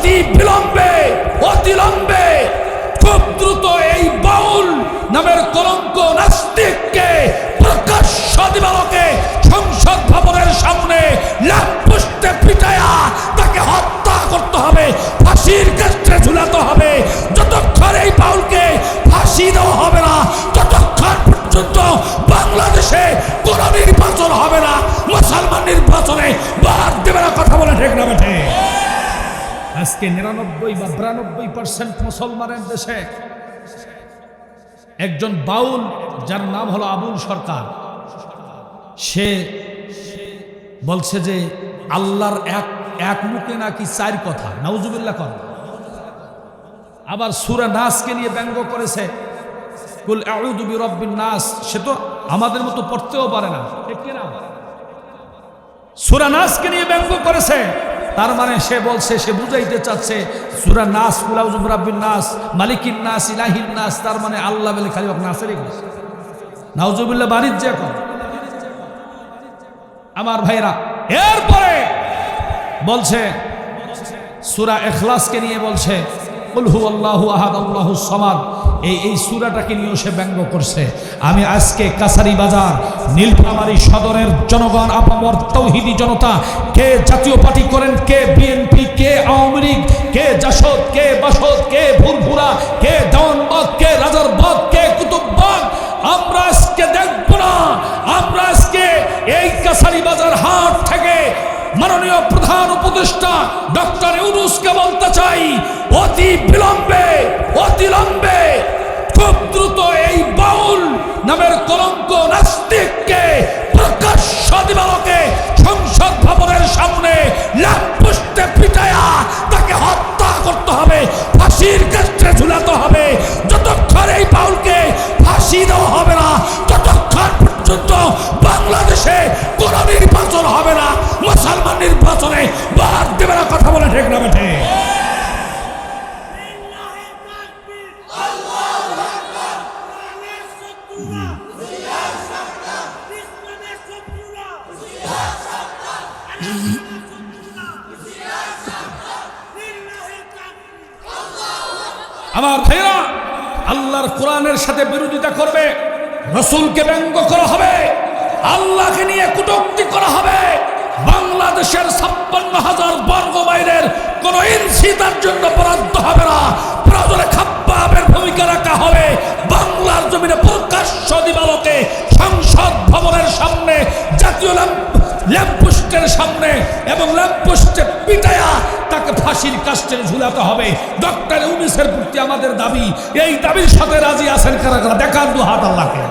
অতি বিলম্বে অতিলম্বে, খুব দ্রুত এই বাউল নামের কলঙ্ক নাস্তিককে প্রকাশ্য দিবালকে সংসদ ভবনের সামনে লাভপুষ্টে পিটায়া তাকে হত্যা করতে হবে, ফাঁসির ক্ষেত্রে ঝুলাতে হবে। যতক্ষণ এই বাউলকে ফাঁসি দেওয়া হবে না, ততক্ষণ পর্যন্ত বাংলাদেশে কোন নির্বাচন হবে না, মুসলমান নির্বাচনে বাদ দেবে না কথা বলে ঠিক না বেঠে। আজকে নিরানব্বই বা বিরানব্বই পার্সেন্ট মুসলমানের দেশে একজন বাউল, যার নাম হলো আবুল সরকার, সে বলছে যে আল্লাহর এক এক মুখে নাকি চার কথা। নাউজুবিল্লাহ কর। আবার সুরা নাসকে নিয়ে ব্যঙ্গ করেছে। কুল আউযু বিরাব্বিন নাস। সে তো আমাদের মতো পড়তেও পারে না। সুরা নাসকে নিয়ে ব্যঙ্গ করেছে। তার মানে সে বলছে, সে বুঝাইতে চাচ্ছে, সুরা নাস রাব্বিন নাস, মালিকিন নাস, ইলাহিন নাস, তার মানে আল্লাহ বলে খালি নাসেরই নাউজুবিল্লা বাণিজ্য এখন। আমার ভাইরা, এরপরে বলছে, সুরা এখলাসকে নিয়ে বলছে কুলহু আল্লাহু আল্লাহু এই সুরাটাকে নিয়েও সে ব্যঙ্গ করছে। আমি আজকে কাছারি বাজার, নীলফামারী সদরের জনগণ, আপামর তৌহিদি জনতা, কে জাতীয় পার্টি করেন, কে বিএনপি, কে আওয়ামী লীগ, কে জাসদ, কে বাসদ, কে ভুরভুরা, কে দেওয়ানবাগ, কে কে কুতুববাগ, আমরা আজকে দেখব না। আমরা আজকে এই কাছারি বাজার হাট থেকে মাননীয় প্রধান উপদেষ্টা ডক্টর ইউনুসকে বলতে চাই। অতি বিলম্বে অতিলম্বে খুব দ্রুত এই বাউল নামের কলঙ্ক নাস্তিককে প্রকাশ্য দিবালকে সংসদ ভবনের সামনে লাভপুষ্টে পিটায়া তাকে হত্যা করতে হবে, ফাঁসির ক্ষেত্রে ঝুলাতে হবে। যতক্ষণ এই বাউলকে ফাঁসি দেওয়া হবে না, ততক্ষণ পর্যন্ত বাংলাদেশে কোন নির্বাচন হবে না, মুসলমান নির্বাচনে বাদ দেবে না কথা বলে ঠিক না বেঠে। আমার ভাইরা, আল্লাহর কোরআনের সাথে বিরোধিতা করবে, রসুলকে ব্যঙ্গ করা হবে, আল্লাহকে নিয়ে কটূক্তি করা হবে। বাংলাদেশের ছাপ্পান্ন হাজার বর্গ মাইলের কোন ইনসি তার জন্য বরাদ্দ হবে না। খাপ্পাবের ভূমিকা রাখা হবে। বাংলার জমিনে প্রকাশ্য দিবালকে সংসদ ভবনের সামনে, জাতীয় ল্যাম্প, ল্যাম্পপোস্টের সামনে এবং ল্যাম্পপোস্টে পিটায়া তাকে ফাঁসির কাস্টের ঝুলাতে হবে। ডক্টর ইউনিসের প্রতি আমাদের দাবি, এই দাবির সাথে রাজি আছেন কারা কারা? দেখান দু হাত আল্লাহকে।